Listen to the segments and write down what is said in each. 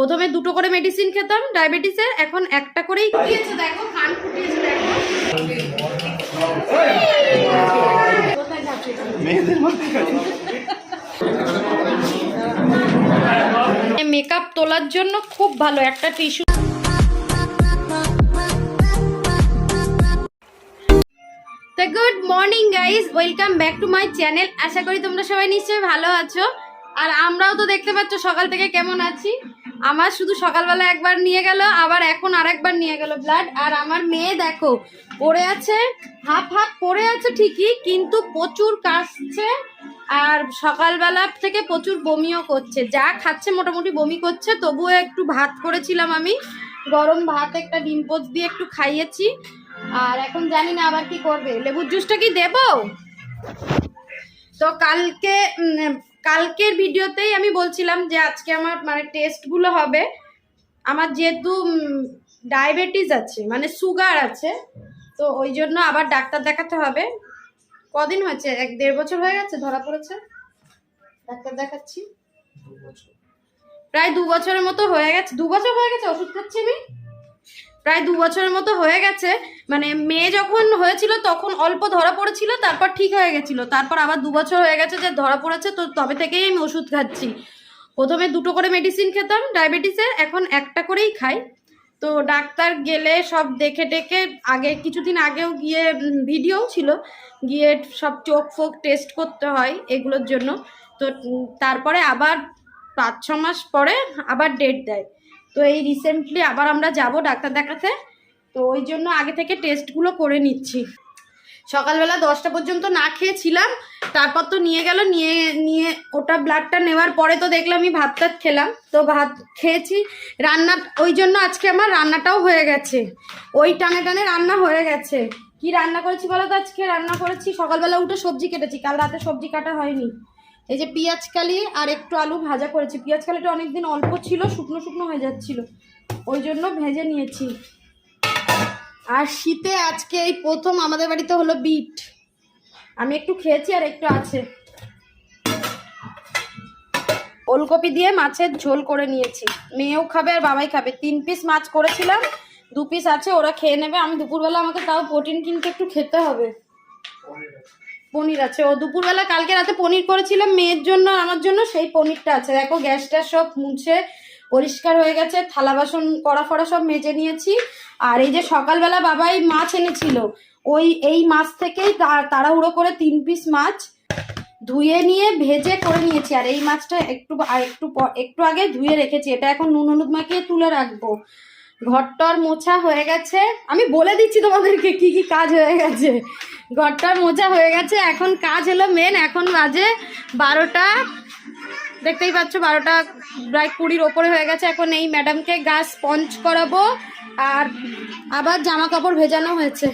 প্রথমে দুটো করে মেডিসিন খেতাম ডায়াবেটিসের এখন একটা করেই ফুটিয়েছে দেখো, কান ফুটিয়েছে, দেখো। মেকআপ তোলার জন্য খুব ভালো, একটা টিস্যু তো good morning guys welcome back to my channel আশা করি তোমরা সবাই নিশ্চয়ই ভালো আছো। আর আমরাও তো দেখতে পাচ্ছ সকাল থেকে কেমন আছি। আমার শুধু সকালবেলা একবার নিয়ে গেল, আবার এখন আরেকবার নিয়ে গেল ব্লাড আর আমার মেয়ে দেখো, পড়ে আছে, হাফ হাফ পড়ে আছে ঠিকই, কিন্তু প্রচুর কাশছে, আর সকালবেলা থেকে প্রচুর বমিও করছে। যা খাচ্ছে মোটামুটি বমি করছে, তবুও একটু ভাত করেছিলাম আমি। গরম ভাত, একটা ডিম পোচ দিয়ে একটু খাইয়েছি। আর এখন জানি না আবার কি করবে। লেবুর জুসটা কি দেব? তো কালকে কালকের ভিডিওতেই আমি বলছিলাম যে আজকে আমার মানে টেস্টগুলো হবে। আমার যেহেতু ডায়াবেটিস আছে মানে সুগার আছে তো ওই জন্য আবার ডাক্তার দেখাতে হবে। কদিন হয়েছে? এক দেড় বছর হয়ে গেছে ধরা পড়েছে? ডাক্তার দেখাচ্ছি। প্রায় দু বছরের মতো হয়ে গেছে। দু বছর হয়ে গেছে ওষুধ খাচ্ছি আমি? প্রায় দু বছরের মতো হয়ে গেছে। মানে মেয়ে যখন হয়েছিল তখন অল্প ধরা পড়েছিল, তারপর ঠিক হয়ে গেছিল। তারপর আবার দু বছর হয়ে গেছে যে ধরা পড়েছে, তো তবে থেকেই আমি ওষুধ খাচ্ছি। প্রথমে দুটো করে মেডিসিন খেতাম ডায়াবেটিসের এখন একটা করেই খাই। তো ডাক্তার গেলে সব দেখে টেকে আগে, কিছুদিন আগেও গিয়ে ভিডিও ছিল। গিয়ে সব চোখ ফোক টেস্ট করতে হয় এগুলোর জন্য। তো তারপরে আবার পাঁচ ছ মাস পরে আবার ডেট দেয়। তো এই রিসেন্টলি আবার আমরা যাব ডাক্তার দেখাতে। তো ওই জন্য আগে থেকে টেস্টগুলো করে নিচ্ছি। সকালবেলা দশটা পর্যন্ত না খেয়েছিলাম, তারপর তো নিয়ে গেল, নিয়ে নিয়ে ওটা ব্লাডটা নেওয়ার পরে তো দেখলাম আমি ভাত টাত খেলাম। তো ভাত খেয়েছি, রান্না, ওই জন্য আজকে আমার রান্নাটাও হয়ে গেছে। ওই টানে টানে রান্না হয়ে গেছে। কি রান্না করেছি বলো তো আজকে? রান্না করেছি, সকালবেলা উঠে সবজি কেটেছি, কাল রাতে সবজি কাটা হয়নি। এই যে পেঁয়াজ কালি আর একটু আলু ভাজা করেছি। পেঁয়াজ কালিটা অনেকদিন অল্প ছিল, শুকনো শুকনো হয়ে যাচ্ছিল। ওই জন্য ভেজে নিয়েছি। আর শীতে আজকে এই প্রথম আমাদের বাড়িতে হলো বিট। আমি একটু খেয়েছি আর একটু আছে। ওলকপি দিয়ে মাছের ঝোল করে নিয়েছি। মেয়েও খাবে আর বাবাই খাবে। তিন পিস মাছ করেছিলাম, দু পিস আছে, ওরা খেয়ে নেবে। আমি দুপুরবেলা আমাকে তাও প্রোটিন কিনতে একটু খেতে হবে। পনির আছে। ও দুপুরবেলা, কালকে রাতে পনির করেছিলাম, মেয়ের জন্য, আমার জন্য, সেই পনিরটা আছে। দেখো গ্যাসটা সব মুছে, পরিষ্কার হয়ে গেছে, থালা বাসন, কড়া ফড়া সব মেজে নিয়েছি। আর এই যে সকালবেলা বাবাই মাছ এনেছিল, ওই, এই মাছ থেকেই তাড়াহুড়ো করে তিন পিস মাছ ধুয়ে নিয়ে, ভেজে করে নিয়েছি। আর এই মাছটা একটু একটু একটু আগে ধুয়ে রেখেছি। এটা এখন নুন হলুদ মাখিয়ে তুলে রাখব। ঘরটর মোছা হয়ে গেছে। আমি বলে দিচ্ছি তোমাদেরকে কি কি কাজ হয়ে গেছে। ঘরটার মোছা হয়ে গেছে এখন কাজ হলো মেন এখন বাজে বারোটা। দেখতেই পাচ্ছ বারোটা প্রায় কুড়ির ওপরে হয়ে গেছে। এখন এই ম্যাডামকে গা স্পঞ্জ করাবো আর আবার জামা কাপড় ভেজানো হয়েছে।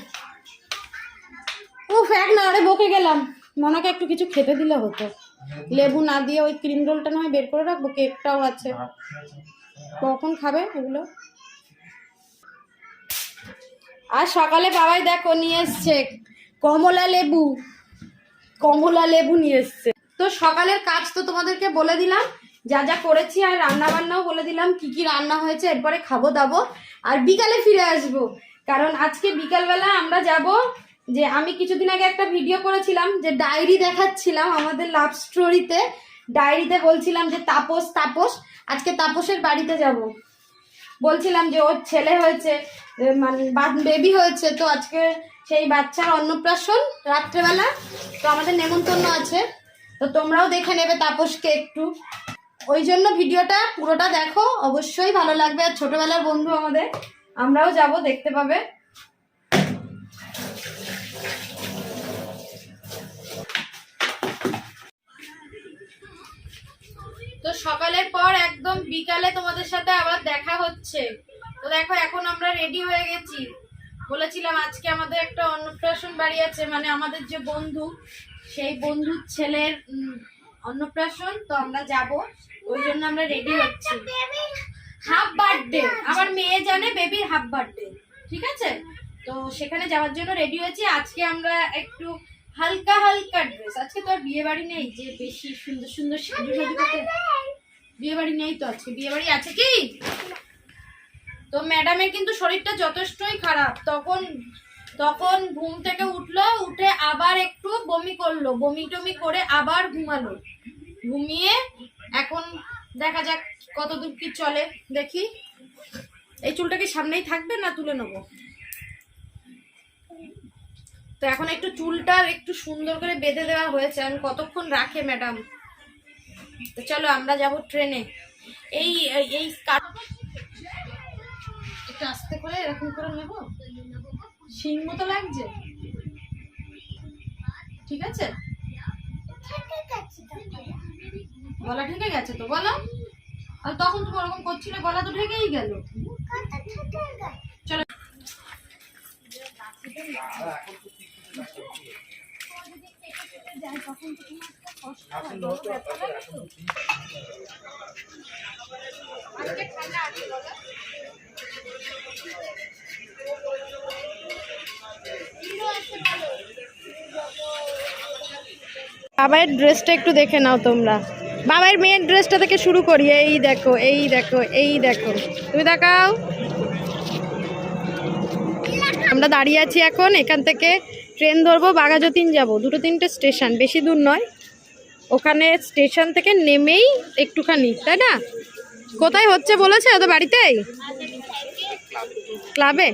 ও এক না আরে বকে গেলাম। মনাকে একটু কিছু খেতে দিলে হতো। লেবু না দিয়ে ওই ক্রিম রোলটা না হয় বের করে রাখব কেকটাও আছে। কখন খাবে এগুলো? আর সকালে বাবাই দেখো নিয়ে এসছে কমলা লেবু কমলা লেবু নিয়ে এসছে। তো সকালের কাজ তো তোমাদেরকে বলে দিলাম, যা যা করেছি আর রান্না বান্নাও বলে দিলাম, কি কি রান্না হয়েছে এরপরে খাব দাবো, আর বিকালে ফিরে আসব। কারণ আজকে বিকালবেলা আমরা যাব যে আমি কিছুদিন আগে একটা ভিডিও করেছিলাম, যে ডায়েরি দেখাচ্ছিলাম আমাদের লাভ স্টোরিতে, ডায়েরিতে বলছিলাম যে তাপস তাপস, আজকে তাপসের বাড়িতে যাব। বলছিলাম যে ওর ছেলে হয়েছে মানে বেবি হয়েছে, তো আজকে সেই বাচ্চার অন্নপ্রাশন রাত্রেবেলা। তো আমাদের নেমন্তন্ন আছে। তো তোমরাও দেখে নেবে তাপসকে একটু। ওই জন্য ভিডিওটা পুরোটা দেখো, অবশ্যই ভালো লাগবে। আর ছোটোবেলার বন্ধু আমাদের, আমরাও যাব, দেখতে পাবে তো সকালের পর একদম বিকালে তোমাদের সাথে আবার দেখা হচ্ছে। তো দেখো, এখন আমরা রেডি হয়ে গেছি। বলেছিলাম আজকে আমাদের একটা অন্নপ্রাশন বাড়ি আছে মানে আমাদের যে বন্ধু, সেই বন্ধুর ছেলের অন্নপ্রাশন। তো আমরা যাব, ওই জন্য আমরা রেডি হচ্ছি। হাফ বার্থডে আমার মেয়ে জানে বেবির হাফ বার্থডে ঠিক আছে? তো সেখানে যাওয়ার জন্য রেডি হয়েছি। আজকে আমরা একটু হালকা হালকা ড্রেস আজকে তো আর বিয়ে বাড়ি নেই, যে বেশি সুন্দর সুন্দর সাজু সাজু করতে বিয়ে বাড়ি নেই তো আজকে বিয়ে বাড়ি আছে কি? তো ম্যাডামের কিন্তু শরীরটা যথেষ্টই খারাপ। তখন তখন ঘুম থেকে উঠল, উঠে আবার একটু বমি করল, বমি টমি করে আবার ঘুমালো। ঘুমিয়ে এখন দেখা যাক কত দূর কি চলে, দেখি। এই চুলটা কি সামনেই থাকবে না তুলে নেব? তো এখন একটু চুলটা একটু সুন্দর করে বেঁধে দেওয়া হয়েছে। আমি কতক্ষণ রাখে ম্যাডাম? তো চলো আমরা যাব ট্রেনে। এই এই- একটু আস্তে করে এরকম করে নেব। শিং মতো লাগছে? ঠিক আছে? গলা ঢেকে গেছে তো বলো। আর তখন তুমি ওরকম করছিলে গলা তো ঢেকেই গেল। চলো। বলো বাবার ড্রেসটা একটু দেখে নাও তোমরা। বাবার মেয়ের ড্রেসটা থেকে শুরু করি এই দেখো এই দেখো এই দেখো। তুমি দেখাও। আমরা দাঁড়িয়ে আছি এখন এখান থেকে ট্রেন ধরবো বাঘাযতীন যাব। দুটো তিনটে স্টেশন বেশি দূর নয়। ওখানে স্টেশন থেকে নেমেই একটুখানি তাই না? কোথায় হচ্ছে বলেছে ওদের বাড়িতেই ক্লাবে?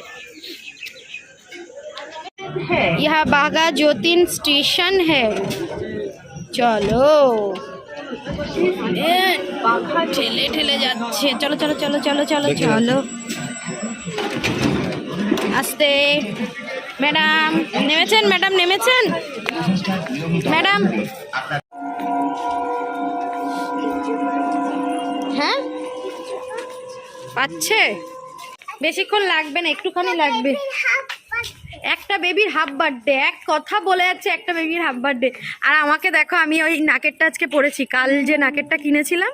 ইহা বাঘা যতীন স্টেশন হ্যাঁ। চলো। ঠেলে ঠেলে যাচ্ছে। চলো চলো চলো চলো চলো চলো। আসতে। ম্যাডাম নেমেছেন? ম্যাডাম নেমেছেন? ম্যাডাম পাচ্ছে? বেশিক্ষণ লাগবে না, একটুখানি লাগবে। একটা বেবির হাফ বার্থডে এক কথা বলে যাচ্ছে একটা বেবির হাফ বার্থডে আর আমাকে দেখো, আমি ওই নাকেরটা আজকে পড়েছি কাল যে নাকেরটা কিনেছিলাম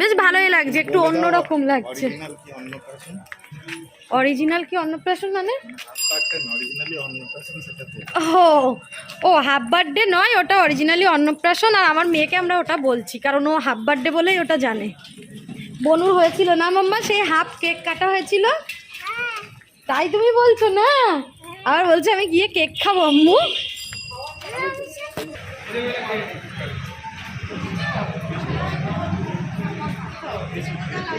বেশ ভালোই লাগছে একটু অন্যরকম লাগছে। অরিজিনাল কি অন্নপ্রাশন মানে? ও ও হাফ বার্থডে নয় ওটা অরিজিনালি অন্নপ্রাশন আর আমার মেয়েকে আমরা ওটা বলছি কারণ ও হাফ বার্থডে বলেই ওটা জানে। বনুর হয়েছিল না মাম্মা? সেই হাফ কেক কাটা হয়েছিল? তাই তুমি বলছো না? আর বলছে আমি গিয়ে কেক খাব আম্মু।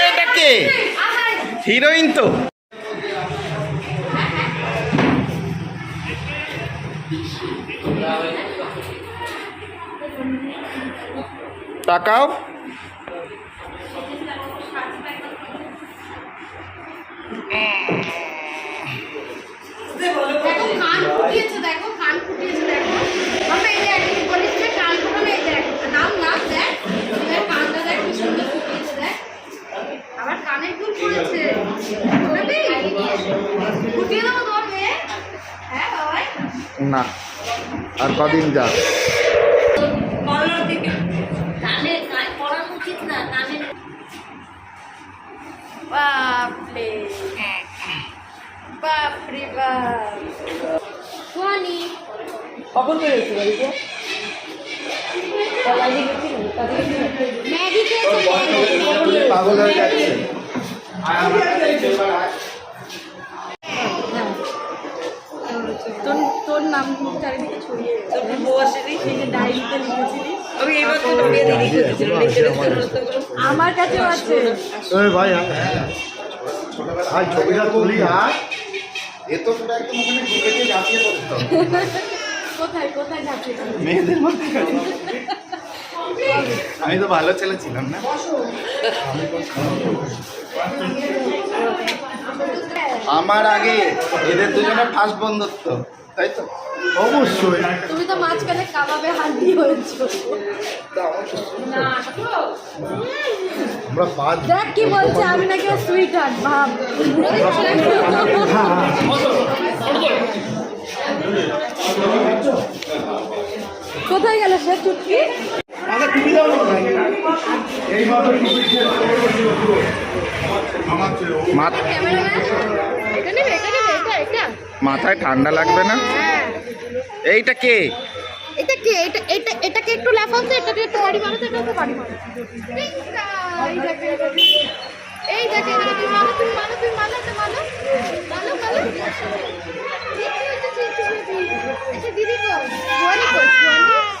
এটা কে হিরোইন তো। তাকাও। দেখো কান ফুটিয়েছে দেখো কান ফুটিয়েছে দেখো বাবা এই দেখ কি বলিস যে কান ফুটানো এই দেখ নাম নাম দেখ এবার কানটা দেখ কি সুন্দর ফুটিয়েছে দেখ আবার কানে ফুল পড়েছে ফুটাবি ফুটিয়ে দেবো তোমার মেয়ে হ্যাঁ বাবাই না আর কদিন যা কানে কান পড়ানো উচিত বাপরে। বাপরে বাপ। কখন বাড়িতে? ম্যাগি পাগল হয়ে যাচ্ছে তোর নাম চারিদিকে ছড়িয়ে তোর বউ আসেনি? এই যে ডায়েরিতে লিখেছিলি। আমি এইবার তো আমার কাছেও আছে। ওই ভাই ভাই ছবিটা তুলি আর এ তো পুরো একদম ওখানে ঢুকে ঝাঁপিয়ে পড়তো। কোথায় কোথায় যাচ্ছে মেয়েদের মধ্যে আমি তো ভালো ছেলে ছিলাম না। আমার আগে এদের দুজনের ফার্স্ট বন্ধুত্ব। তাই তো অবশ্যই। তুমি তো মাঝখানে কাবাবে হয়েছো আমরা পাঁচ দেখ কি বলছে আমি নাকি সুইট হার্ট ভাব। কোথায় গেল সে চুটকি? আগে টুপি দাও এই মাত্র টুপি মাথা- ক্যামেরাম্যান। এটা মাথায় ঠান্ডা লাগবে না? এইটা কে? এটা কে? এটা এটা এটাকে একটু লাফাও তো এটাকে একটু বাড়ি মারো তো এটা একটু বাড়ি মারো এই দেখে এই দেখে এই দেখে এদিকে তুমি মারো তুমি মারো তুমি মারো তো মারো মারো মারো। আচ্ছা দিদি কো জোয়ানি কো জোয়ানি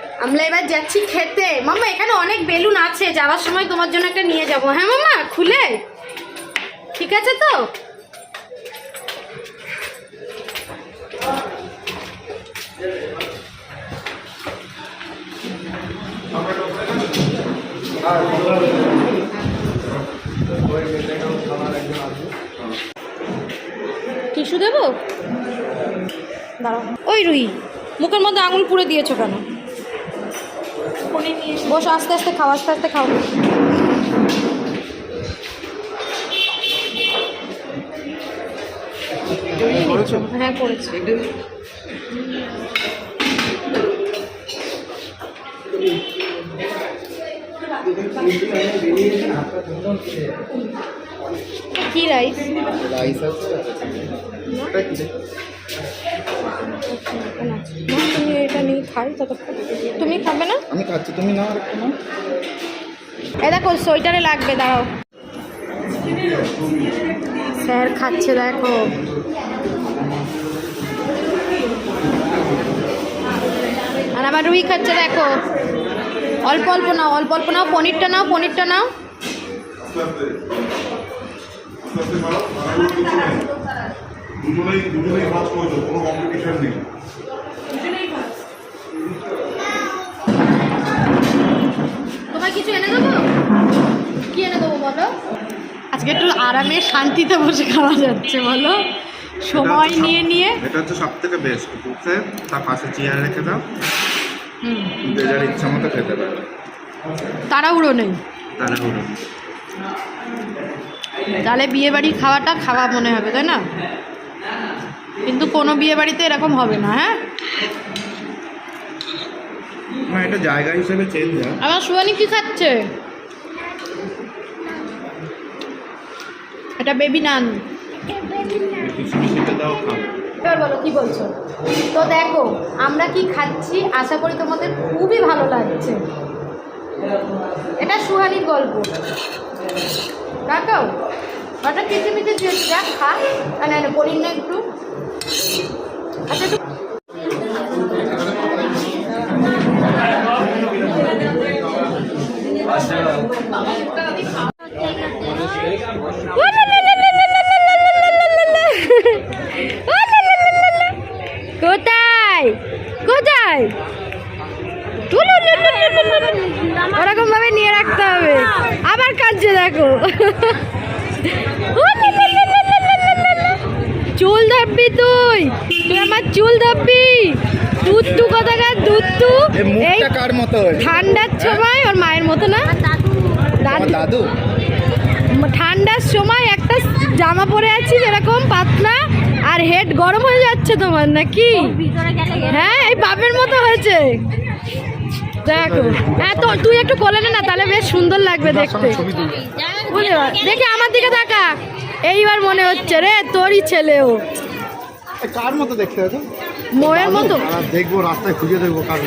আমরা এবার যাচ্ছি খেতে। মামা এখানে অনেক বেলুন আছে, যাওয়ার সময় তোমার জন্য একটা নিয়ে যাব। হ্যাঁ মামা খুলে। ঠিক আছে তো? টিস্যু দেবো? দাঁড়াও। ওই রুই, মুখের মধ্যে আঙুল পুড়ে দিয়েছ কেন? বসো আস্তে আস্তে খাও আস্তে আস্তে খাও। হ্যাঁ করেছি। কি রাইস রাইস আছে। খাই ততক্ষণ তুমি খাবে না? আমি খাচ্ছি তুমি নাও এ দেখো সোয়েটারে লাগবে দাঁড়াও। স্যার খাচ্ছে দেখো। আর আমার রুই খাচ্ছে দেখো। অল্প অল্প নাও অল্প অল্প নাও পনিরটা নাও পনিরটা নাও। দুজনেই দুজনেই কাজ করেছ কোনো কম্পিটিশন নেই। তোমার কিছু এনে দেবো? কি এনে দেবো বলো? আজকে একটু আরামে শান্তিতে বসে খাওয়া যাচ্ছে বলো। সময় নিয়ে নিয়ে। এটা হচ্ছে সব থেকে বেস্ট বুফে তার পাশে চেয়ার রেখে দাও। হুম। যে যার ইচ্ছা মতো খেতে পারে। তাড়াহুড়ো নেই। তাড়াহুড়ো তাহলে বিয়ে বাড়ি খাওয়াটা খাওয়া মনে হবে তাই না? কিন্তু কোনো বিয়ে বাড়িতে এরকম হবে না হ্যাঁ? না এটা জায়গা হিসেবে চেঞ্জ হয় আমার সুয়ানি কি খাচ্ছে? এটা বেবি নান বলো কি বলছো? তো দেখো আমরা কি খাচ্ছি আশা করি তোমাদের খুবই ভালো লাগছে। এটা সুহানির গল্প। কাকাও ওটা কিছু মিটে দিয়েছি দেখ খা। আর না না, পনির না একটু। আচ্ছা দেখো। চুল ধাপবি তুই। তুই আমার চুল ধাপবি দুধ কথা কোথাকার দুধ এই কার মতো ঠান্ডার হ্যাঁ? সময় ওর মায়ের মতো না? দাদু। ঠান্ডার সময় একটা জামা পরে আছি যেরকম পাতলা আর হেড গরম হয়ে যাচ্ছে তোমার নাকি? হ্যাঁ এই বাপের মতো হয়েছে। দেখো হ্যাঁ তো তুই একটু কোলে নে না তাহলে বেশ সুন্দর লাগবে দেখতে। বুঝলে দেখি আমার দিকে তাকা। এইবার মনে হচ্ছে রে তোরই ছেলেও। কার মতো দেখতে হতো? মোয়ের মতো? দেখব রাস্তায় খুঁজে দেখব কার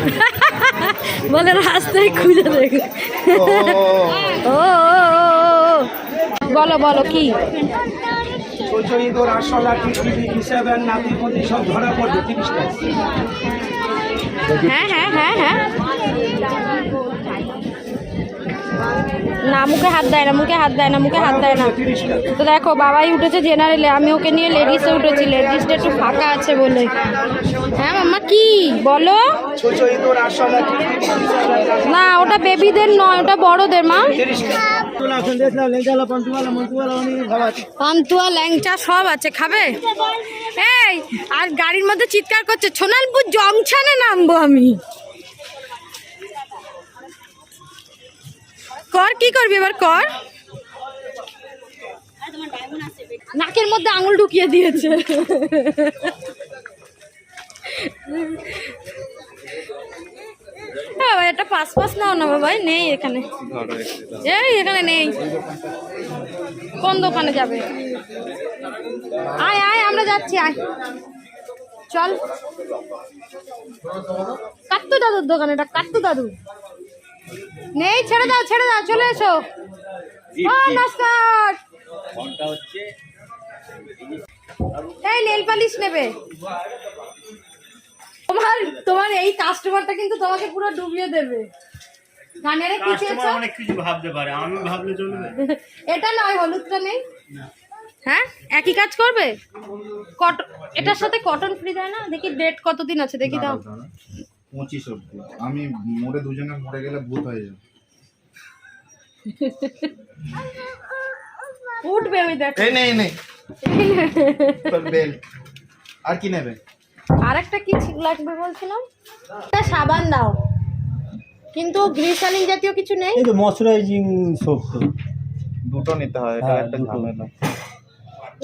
বলে রাস্তায় খুঁজে দেখো ও। বলো বলো কি? হ্যাঁ হ্যাঁ হ্যাঁ হ্যাঁ। না, মুখে হাত দেয় না, মুখে হাত দেয় না, মুখে হাত দেয় না। তো দেখো, বাবাই উঠেছে জেনারেলে আমি ওকে নিয়ে লেডিসে উঠেছি লেডিসটা একটু ফাঁকা আছে বলে হ্যাঁ মাম্মা, কি? বলো। না, ওটা বেবিদের নয়, ওটা বড়দের, মা। পান্তুয়া, ল্যাংচা সব আছে, খাবে? এই, আর গাড়ির মধ্যে চিৎকার করছে, সোনালপুর জংশনে নামবো আমি। কর কি করবি এবার কর? নাকের মধ্যে আঙুল ঢুকিয়ে দিয়েছে। হ্যাঁ ভাই একটা পাস পাস নাও না বাবাই নেই এখানে। এই এখানে নেই। কোন দোকানে যাবে? আয় আয় আমরা যাচ্ছি আয়। চল। কাত্তু দাদুর দোকান এটা কাত্তু দাদু নেই ছেড়ে দাও ছেড়ে দাও চলে এসো। নমস্কার এই নেল পালিশ নেবে। তোমার তোমার এই কাস্টমারটা কিন্তু তোমাকে পুরো ডুবিয়ে দেবে। কানের কি চেয়েছো অনেক কিছু ভাবতে পারে আমি ভাবলে চলবে। এটা নয় হলুদটা নেই। হ্যাঁ একই কাজ করবে? কটন এটার সাথে কটন ফ্রি দেয় না? দেখি ডেট কতদিন আছে দেখি দাও। পঁচিশ অব্দি। আমি মরে দুজনে মরে গেলে ভূত হয়ে যাবে। উঠবে ওই দেখ। এই নেই নেই বেল। আর কি নেবে? আর একটা কি লাগবে বলছিলাম? একটা সাবান দাও। কিন্তু গ্লিসারিন জাতীয় কিছু নেই? এই তো ময়শ্চারাইজিং সোপ দুটো নিতে হয় এটা হ্যাঁ, একটা ঝামেলা।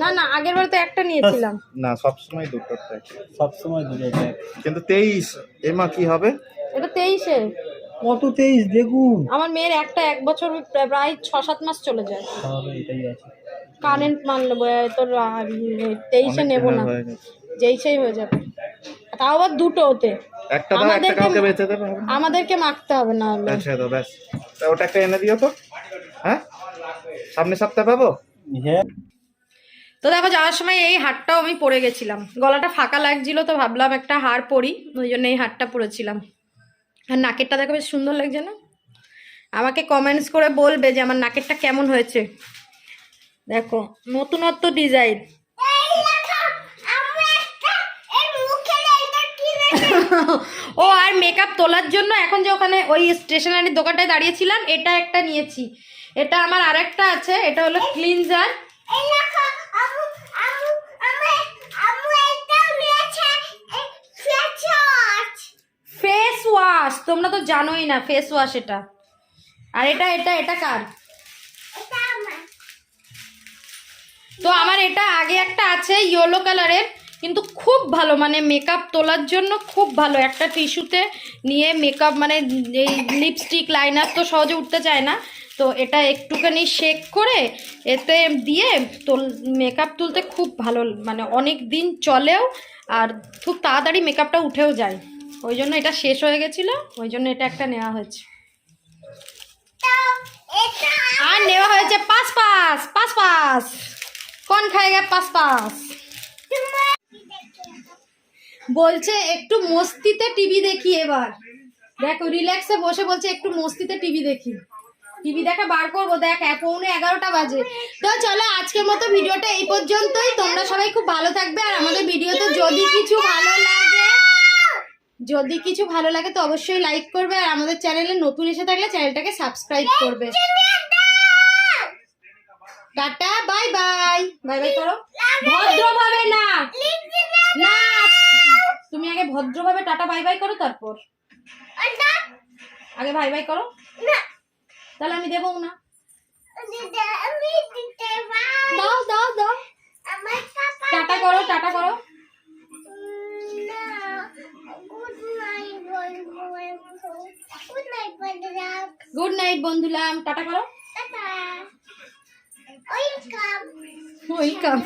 না না আগের বার তো একটা নিয়েছিলাম। না সবসময় দুটো থাকে সবসময় দুটো দেখ কিন্তু তেইশ এমা কি হবে? এটা তেইশে। কত তেইশ দেখুন। আমার মেয়ের একটা এক বছর প্রায় ছ সাত মাস চলে যায়। স্বাভাবিক এটাই আছে। কারেন্ট মানলো তোর আর তেইশে অনেক নেব না। যেইসেই হয়ে যাবে। তাও আবার দুটো ওতে। একটা দাও একটা আমাদেরকে- কাউকে বেঁচে দেবে। আমাদেরকে মাখতে হবে না হলে। আচ্ছা দাও ব্যাস। তা ওটা একটা এনে দিও তো। হ্যাঁ? সামনে সপ্তাহে পাবো? হ্যাঁ। তো দেখো যাওয়ার সময় এই হারটাও আমি পরে গেছিলাম। গলাটা ফাঁকা লাগছিল তো ভাবলাম একটা হার পরি ওই জন্য এই হারটা পরেছিলাম। আর নাকেরটা দেখো বেশ সুন্দর লাগছে না? আমাকে কমেন্টস করে বলবে যে আমার নাকেরটা কেমন হয়েছে। দেখো নতুনত্ব ডিজাইন ও আর মেকআপ তোলার জন্য এখন যে ওখানে ওই স্টেশনারির দোকানটায় দাঁড়িয়েছিলাম এটা একটা নিয়েছি। এটা আমার আরেকটা আছে এটা হলো ক্লিনজার ওয়াশ তোমরা তো জানোই না ফেস ওয়াশ এটা। আর এটা এটা এটা কার? তো আমার এটা আগে একটা আছে ইয়েলো কালারের কিন্তু খুব ভালো মানে মেকআপ তোলার জন্য খুব ভালো। একটা টিস্যুতে নিয়ে মেকআপ মানে এই লিপস্টিক লাইনার তো সহজে উঠতে চায় না। তো এটা একটুখানি শেক করে এতে দিয়ে তোল মেকআপ তুলতে খুব ভালো মানে অনেক দিন চলেও আর খুব তাড়াতাড়ি মেকআপটা উঠেও যায়। ওই জন্য এটা শেষ হয়ে গেছিল, ওই জন্য এটা একটা নেওয়া হয়েছে। আর নেওয়া হয়েছে পাঁচ পাঁচ পাঁচ পাঁচ। কোন খায়গা পাঁচ পাঁচ? বলছে একটু মস্তিতে টিভি দেখি এবার। দেখো রিল্যাক্সে বসে বলছে একটু মস্তিতে টিভি দেখি। টিভি দেখা বার করব, দেখ পৌনে এগারোটা বাজে। তো চলো, আজকের মতো ভিডিওটা এই পর্যন্তই। তোমরা সবাই খুব ভালো থাকবে, আর আমাদের ভিডিওতে যদি কিছু ভালো লাগে যদি কিছু ভালো লাগে তো অবশ্যই লাইক করবে আর আমাদের চ্যানেলে নতুন এসে থাকলে চ্যানেলটাকে সাবস্ক্রাইব করবে। টাটা বাই বাই বাই বাই করো। ভদ্রভাবে না। না। তুমি আগে ভদ্রভাবে টাটা বাই বাই করো তারপর। আগে বাই বাই করো। তাহলে আমি দেবো না। দাও দাও দাও। টাটা করো টাটা করো। গুড নাইট বন্ধুলাম টাটা করো ওয়েলকাম